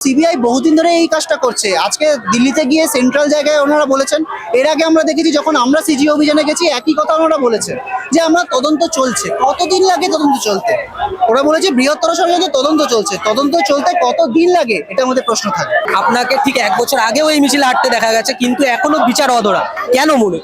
CBI বহুদিন ধরে এই কাজটা করছে। আজকে দিল্লিতে গিয়ে সেন্ট্রাল জায়গায় ওনারা বলেছেন এর আগে আমরা দেখেছি যখন আমরা সিজি অভিযানে গেছি একই কথা ওনারা বলেছেন যে আমরা তদন্ত চলছে। কতদিন লাগে তদন্ত চলতে? ওরা বলেছে বৃহত্তর ষড়যন্ত্র তদন্ত চলছে। তদন্ত চলতে কত দিন লাগে? এটা আমাদের প্রশ্ন থাকে। আপনাকে ঠিক এক বছর আগেও এই মিছিলে হাঁটতে দেখা গেছে কিন্তু এখনও বিচার অধরা। কেন মনে?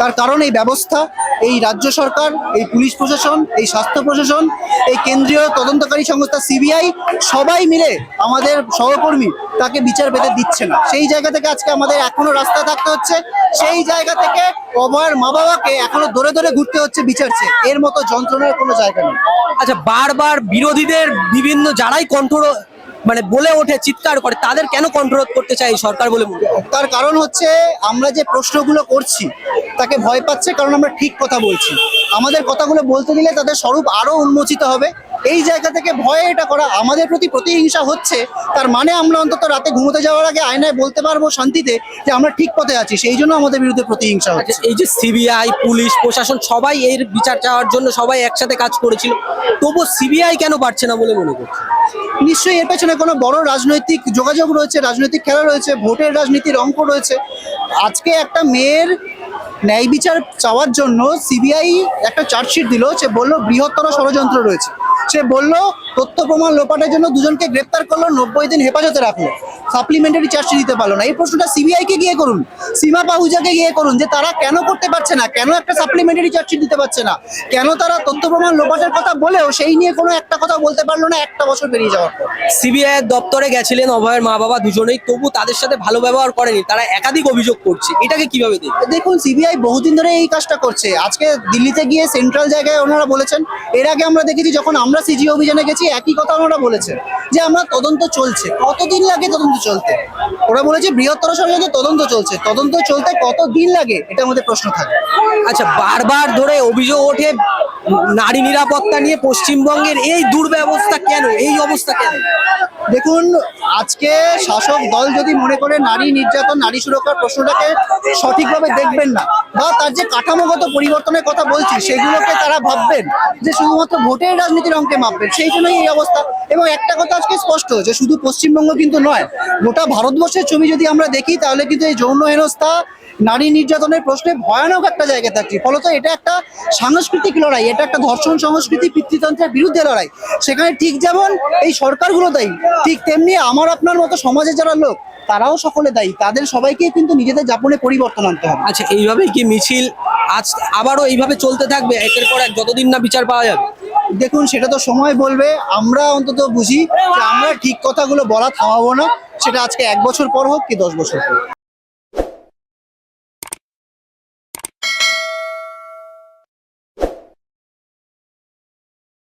তার কারণ এই ব্যবস্থা এই রাজ্য সরকার এই পুলিশ প্রশাসন এই স্বাস্থ্য প্রশাসন এই কেন্দ্রীয় তদন্তকারী সংস্থা সিবিআই সবাই মিলে আমাদের সহকর্মী তাকে বিচার পেতে দিচ্ছে না। সেই জায়গা থেকে আজকে আমাদের এখনও রাস্তা থাকতে হচ্ছে। সেই জায়গা থেকে অভয়ের মা বাবাকে এখনও ধরে ধরে ঘুরতে হচ্ছে বিচার চেয়ে এর মতো যন্ত্রণার কোনো জায়গা নেই। আচ্ছা বারবার বিরোধীদের বিভিন্ন যারাই কণ্ঠর মানে বলে ওঠে চিৎকার করে তাদের কেন কণ্ঠরোধ করতে চাই সরকার বলে তার কারণ হচ্ছে আমরা যে প্রশ্নগুলো করছি তাকে ভয় পাচ্ছে কারণ আমরা ঠিক কথা বলছি। আমাদের কথাগুলো বলতে দিলে তাদের স্বরূপ আরও উন্মোচিত হবে। এই জায়গা থেকে ভয়ে এটা করা আমাদের প্রতি প্রতিহিংসা হচ্ছে। তার মানে আমরা অন্তত রাতে ঘুমোতে যাওয়ার আগে আয়নায় বলতে পারব শান্তিতে যে আমরা ঠিক পথে আছি। সেই জন্য আমাদের বিরুদ্ধে প্রতিহিংসা হচ্ছে। আচ্ছা এই যে সিবিআই পুলিশ প্রশাসন সবাই এর বিচার চাওয়ার জন্য সবাই একসাথে কাজ করেছিল। তবু সিবিআই কেন পারছে না বলে মনে করছে নিশ্চয়ই এর পেছনে কোনো বড় রাজনৈতিক যোগাযোগ রয়েছে রাজনৈতিক খেলা রয়েছে ভোটের রাজনীতির অঙ্ক রয়েছে। আজকে একটা মেয়ের ন্যায় বিচার চাওয়ার জন্য সিবিআই একটা চার্জশিট দিল। সে বলল, বৃহত্তর ষড়যন্ত্র রয়েছে। সে বলল, তথ্য প্রমাণ লোপাটের জন্য দুজনকে গ্রেপ্তার করল, নব্বই দিন হেফাজতে রাখল। সাপ্লিমেন্টারি চার্জশিট দিতে পারল না। এই প্রশ্নটা সিবিআই কে গিয়ে করুন। সীমা পাহুজাকে গিয়ে করুন যে তারা কেন করতে পারছে না কেন একটা সাপ্লিমেন্টারি চার্জশিট দিতে পারছে না কেন তারা তথ্য প্রমাণ লোপাটের কথা বলেও সেই নিয়ে কোনো একটা কথা বলতে পারল না একটা বছর পেরিয়ে যাওয়ার পর। সিবিআই এর দপ্তরে গেছিলেন অভয়ের মা বাবা দুজনেই তবু তাদের সাথে ভালো ব্যবহার করেনি তারা একাধিক অভিযোগ করছে। এটাকে কীভাবে দেখ দেখুন সিবিআই বহুদিন ধরে এই কাজটা করছে। আজকে দিল্লিতে গিয়ে সেন্ট্রাল জায়গায় ওনারা বলেছেন এর আগে আমরা দেখেছি যখন আমরা সিজি অভিযানে গেছি একই কথা ওনারা বলেছেন যে আমরা তদন্ত চলছে। কতদিন লাগে তদন্ত চলতে। ওরা বলেছে বৃহত্তর ষড়যন্ত্র তদন্ত চলছে। তদন্ত চলতে কত দিন লাগে? এটা মধ্যে প্রশ্ন থাকে। আচ্ছা বারবার ধরে অভিযোগ ওঠে নারী নিরাপত্তা নিয়ে পশ্চিমবঙ্গের এই দুর্ব্যবস্থা কেন? এই অবস্থা কেন? দেখুন, আজকে শাসক দল যদি মনে করে নারী নির্যাতন, নারী সুরক্ষার প্রশ্নটাকে সঠিকভাবে দেখবেন না, বা তার যে কাঠামোগত পরিবর্তনের কথা বলছি, সেগুলোকে তারা ভাববেন যে শুধুমাত্র ভোটের রাজনীতির অঙ্কে মাপবেন, সেই জন্যই এই অবস্থা। এবং একটা কথা আজকে স্পষ্ট, যে শুধু পশ্চিমবঙ্গ কিন্তু নয়, গোটা ভারতবর্ষের ছবি যদি আমরা দেখি, তাহলে কিন্তু এই যৌন হেনস্থা, নারী নির্যাতনের প্রশ্নে ভয়ানক একটা জায়গায় থাকছে। ফলত এটা একটা সাংস্কৃতিক লড়াই, এটা একটা ধর্ষণ সংস্কৃতি পিতৃতন্ত্রের বিরুদ্ধে লড়াই। সেখানে ঠিক যেমন এই সরকারগুলো দায়ী ঠিক তেমনি আমার আপনার মতো সমাজে যারা লোক তারাও সকলে দায়ী। তাদের সবাইকে কিন্তু নিজেদের যাপনে পরিবর্তন আনতে হবে। আচ্ছা এইভাবেই কি মিছিল আজ আবারও এইভাবে চলতে থাকবে? একের পর এক যতদিন না বিচার পাওয়া যাবে। দেখুন সেটা তো সময় বলবে। আমরা অন্তত বুঝি যে আমরা ঠিক কথাগুলো বলা থামাবো না। সেটা আজকে এক বছর পর হোক কি দশ বছর পর